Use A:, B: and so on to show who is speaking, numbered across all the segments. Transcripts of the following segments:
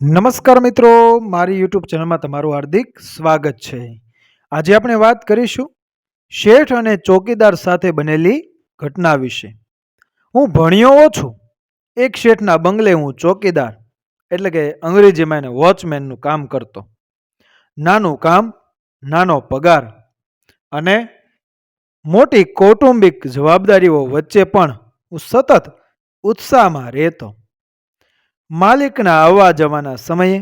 A: નમસ્કાર મિત્રો, મારી યુટ્યુબ ચેનલમાં તમારું હાર્દિક સ્વાગત છે. આજે આપણે વાત કરીશું શેઠ અને ચોકીદાર સાથે બનેલી ઘટના વિશે. હું ભણ્યો છું. એક શેઠના બંગલે હું ચોકીદાર, એટલે કે અંગ્રેજીમાં એને વોચમેનનું કામ કરતો. નાનું કામ, નાનો પગાર અને મોટી કૌટુંબિક જવાબદારીઓ વચ્ચે પણ હું સતત ઉત્સાહમાં રહેતો. માલિકના આવવા જવાના સમયે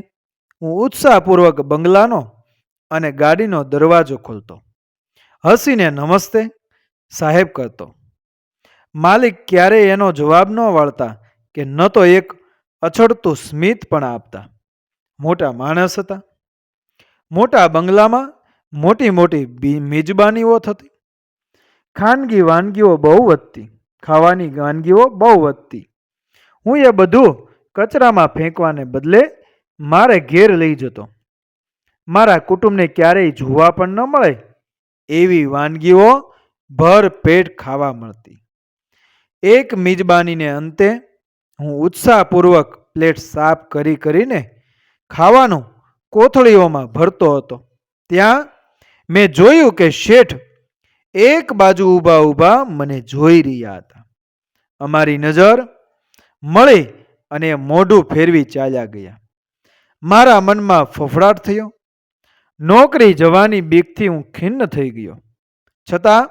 A: હું ઉત્સાહપૂર્વક બંગલાનો અને ગાડીનો દરવાજો ખોલતો. હસીને નમસ્તે, સાહેબ કરતો માલિક ક્યારેય એનો જવાબ ન વાળતા કે ન તો એક અછડતું સ્મિત પણ આપતા. મોટા માણસ હતા. મોટા બંગલામાં મોટી મોટી મિજબાનીઓ થતી. ખાનગી વાનગીઓ બહુ વધતી. ખાવાની વાનગીઓ બહુ વધતી. હું એ બધું કચરામાં ફેંકવાને બદલે મારે ઘેર લઈ જતો. મારા કુટુંબને ક્યારેય જોવા પણ ન મળે એવી વાનગીઓ ભર પેટ ખાવા મળતી. એક મિજબાનીને અંતે હું ઉત્સાહપૂર્વક પ્લેટ સાફ કરી કરીને ખાવાનું કોથળીઓમાં ભરતો હતો. ત્યાં મેં જોયું કે શેઠ એક બાજુ ઊભા ઊભા મને જોઈ રહ્યા હતા. અમારી નજર મળી અને મોઢું ફેરવી ચાલ્યા ગયા. મારા મનમાં ફફડાટ થયો. નોકરી જવાની બીકથી હું ખિન્ન થઈ ગયો. છતાં,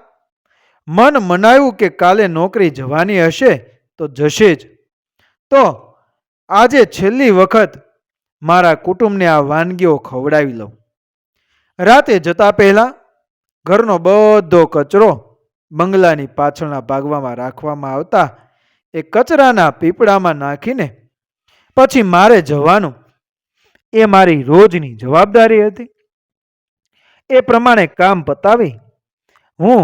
A: મન મનાયું કે કાલે નોકરી જવાની હશે તો જશે જ. તો, આજે છેલ્લી વખત મારા કુટુંબને આ વાનગીઓ ખવડાવી લઉં. રાતે જતા પહેલાં, ઘરનો બધો કચરો બંગલાની પાછળના ભાગવામાં રાખવામાં આવતા એ કચરાના પીપળામાં નાખીને પછી મારે જવાનું. એ મારી રોજની જવાબદારી હતી. એ પ્રમાણે કામ પતાવી હું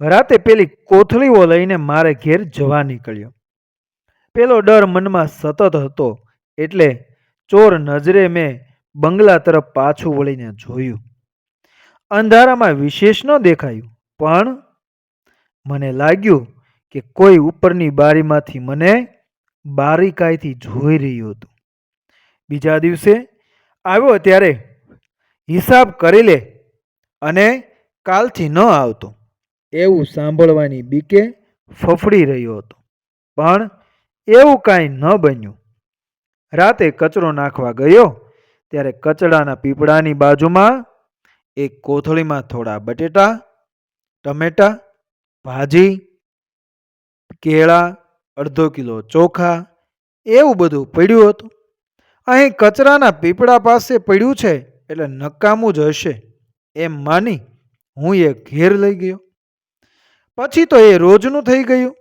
A: રાતે પેલી કોથળીઓ લઈને મારે ઘેર જવા નીકળ્યો. પેલો ડર મનમાં સતત હતો એટલે ચોર નજરે મેં બંગલા તરફ પાછું વળીને જોયું. અંધારામાં વિશેષ ન દેખાયું, પણ મને લાગ્યું કે કોઈ ઉપરની બારીમાંથી મને બારીકાઈથી જોઈ રહ્યું હતું. બીજા દિવસે આવ્યો ત્યારે હિસાબ કરી લે અને કાલથી ન આવતો. એવું સાંભળવાની બીકે ફફડી રહ્યો હતો. પણ એવું કાંઈ ન બન્યું. રાતે કચરો નાખવા ગયો ત્યારે કચડાના પીપળાની બાજુમાં એક કોથળીમાં થોડા બટેટા, ટમેટા, ભાજી કેળા, અડધો કિલો ચોખા એવું બધું પડ્યું હતું. અહીં કચરાના પીપળા પાસે પડ્યું છે એટલે નકામું જ હશે એમ માની હું એ ઘેર લઈ ગયો. પછી તો એ રોજનું થઈ ગયું.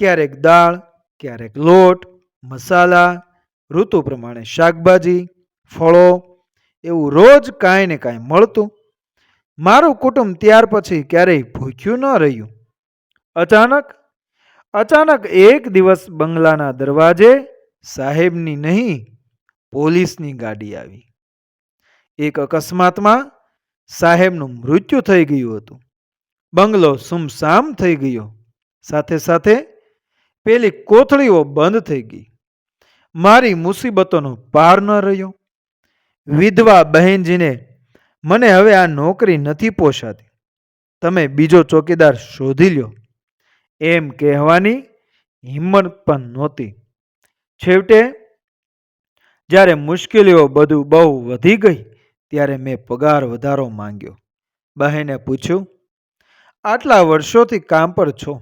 A: ક્યારેક દાળ, ક્યારેક લોટ, મસાલા, ઋતુ પ્રમાણે શાકભાજી, ફળો એવું રોજ કાંઈ ને કાંઈ મળતું. મારું કુટુંબ ત્યાર પછી ક્યારેય ભૂખ્યું ન રહ્યું. અચાનક અચાનક એક દિવસ બંગલાના દરવાજે સાહેબની નહીં, પોલીસની ગાડી આવી. એક અકસ્માતમાં સાહેબનું મૃત્યુ થઈ ગયું હતું. બંગલો સુમસામ થઈ ગયો. સાથે સાથે પેલી કોથળીઓ બંધ થઈ ગઈ. મારી મુસીબતોનો પાર ન રહ્યો. વિધવા બહેનજીને મને હવે આ નોકરી નથી પોષાતી. તમે બીજો ચોકીદાર શોધી લ્યો. એમ કહેવાની હિંમત પણ નહોતી. છેવટે જ્યારે મુશ્કેલીઓ બધું બહુ વધી ગઈ, ત્યારે મેં પગાર વધારો માંગ્યો. બહેને પૂછ્યું, આટલા વર્ષોથી કામ પર છો?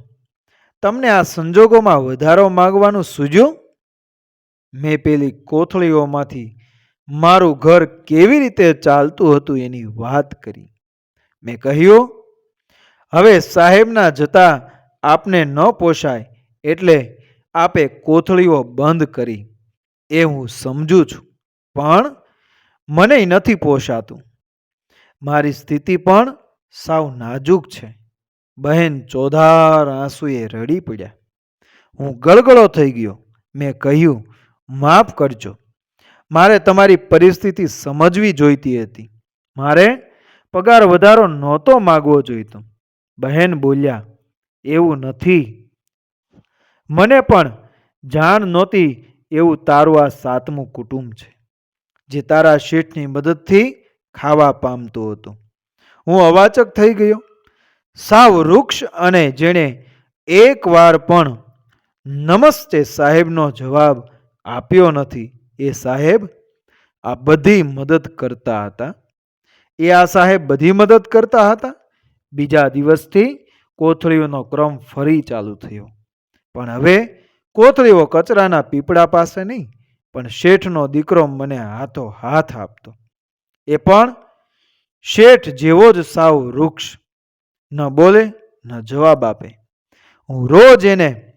A: તમને આ સંજોગોમાં વધારો માંગવાનું સૂજ્યું મેં પેલી કોથળીઓમાંથી, મારું ઘર કેવી રીતે ચાલતું હતું એની વાત કરી. મેં કહ્યું, હવે સાહેબના જતા આપને ન પોષાય એટલે આપે કોથળીઓ બંધ કરી. એ હું સમજું છું, પણ મને નથી પોષાતું. મારી સ્થિતિ પણ સાવ નાજુક છે. બહેન ચોધાર આંસુએ રડી પડ્યા. હું ગળગળો થઈ ગયો. મેં કહ્યું, માફ કરજો. મારે તમારી પરિસ્થિતિ સમજવી જોઈતી હતી. મારે પગાર વધારો નહોતો માગવો જોઈતો. બહેન બોલ્યા એવું નથી. મને પણ જાણ નહોતી એવું તારું આ સાતમું કુટુંબ છે, જે તારા શેઠની મદદથી ખાવા પામતું હતું. હું અવાચક થઈ ગયો. સાવ વૃક્ષ અને જેણે એકવાર પણ નમસ્તે સાહેબનો જવાબ આપ્યો નથી, એ સાહેબ આ બધી મદદ કરતા હતા. એ આ સાહેબ બધી મદદ કરતા હતા? બીજા દિવસથી કોથળીઓનો ક્રમ ફરી ચાલુ થયો. પણ હવે કોથળીઓ કચરાના પીપળા પાસે નહીં, પણ શેઠનો દીકરો મને હાથો હાથ આપતો. એ પણ, શેઠ જેવો જ સાવ વૃક્ષ. ન બોલે, ન જવાબ આપે. હું રોજ એને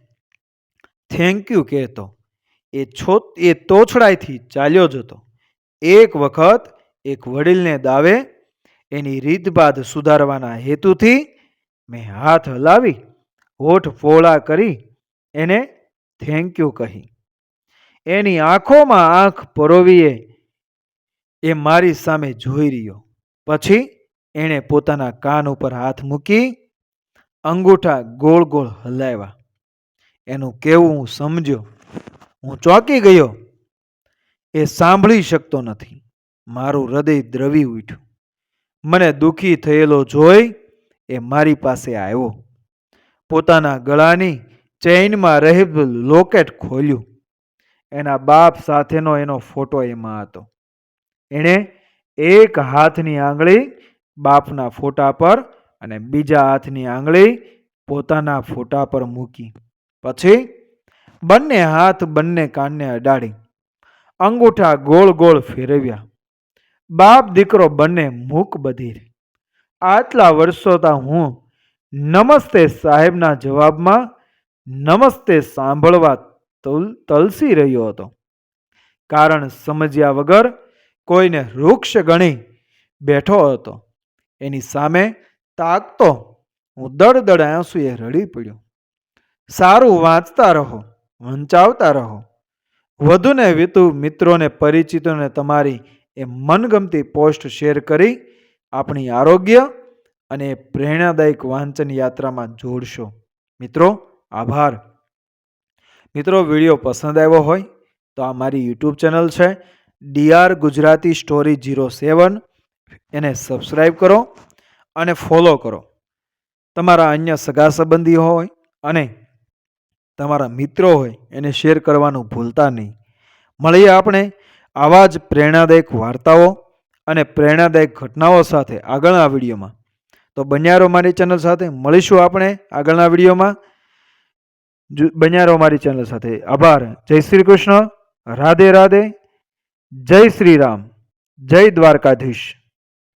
A: થેન્ક યુ કહેતો. એ છો એ તોછડાઈથી ચાલ્યો જતો. એક વખત એક વડીલને દાવે એની રીતભાત સુધારવાના હેતુથી મેં હાથ હલાવી, હોઠ ફોળા કરી, એને થેન્ક યુ કહી. એની આંખોમાં આંખ પરોવીએ, એ મારી સામે જોઈ રહ્યો. પછી એણે પોતાના કાન ઉપર હાથ મૂકી, અંગૂઠા ગોળ ગોળ હલાવ્યા. એનું કેવું હું સમજ્યો. હું ચોંકી ગયો. એ સાંભળી શકતો નથી. મારું હૃદય દ્રવી ઉઠ્યું. મને દુઃખી થયેલો જોઈ એ મારી પાસે આવ્યો. પોતાના ગળાની ચેઇનમાં રહેલું લોકેટ ખોલ્યું. એના બાપ સાથેનો એનો ફોટો એમાં હતો. એણે એક હાથની આંગળી બાપના ફોટા પર અને બીજા હાથની આંગળી પોતાના ફોટા પર મૂકી. પછી બંને હાથ બંને કાનને અડાડી. અંગૂઠા ગોળ ગોળ ફેરવ્યા. બાપ દીકરો બંને મૂક બધિર આટલા વર્ષોતા હું નમસ્તે સાહેબના જવાબમાં નમસ્તે સાંભળવા તલ- તલસી રહ્યો હતો. કારણ સમજ્યા વગર કોઈને વૃક્ષ ગણી બેઠો હતો. એની સામે તાકતો હું દડ આંસુએ રડી પડ્યો. સારું વાંચતા રહો, વંચાવતા રહો. વધુને વિતુ મિત્રોને, પરિચિતોને તમારી એ મનગમતી પોસ્ટ શેર કરી આપણી આરોગ્ય અને પ્રેરણાદાયક વાંચન યાત્રામાં જોડશો. મિત્રો, આભાર. મિત્રો, વીડિયો પસંદ આવ્યો હોય તો આ મારી યુટ્યુબ ચેનલ છે DR Gujarati story zero seven. એને સબસ્ક્રાઈબ કરો અને ફોલો કરો. તમારા અન્ય સગા સંબંધી હોય અને તમારા મિત્રો હોય એને શેર કરવાનું ભૂલતા નહીં. મળીએ આપણે આવા જ પ્રેરણાદાયક વાર્તાઓ અને પ્રેરણાદાયક ઘટનાઓ સાથે આગળના વિડીયોમાં. તો બન્યા રહો મારી ચેનલ સાથે. મળીશું આપણે આગળના વિડીયોમાં. જો- બન્યા રહો મારી ચેનલ સાથે. આભાર. જય શ્રી કૃષ્ણ. રાધે રાધે. જય શ્રી રામ. જય દ્વારકાધીશ.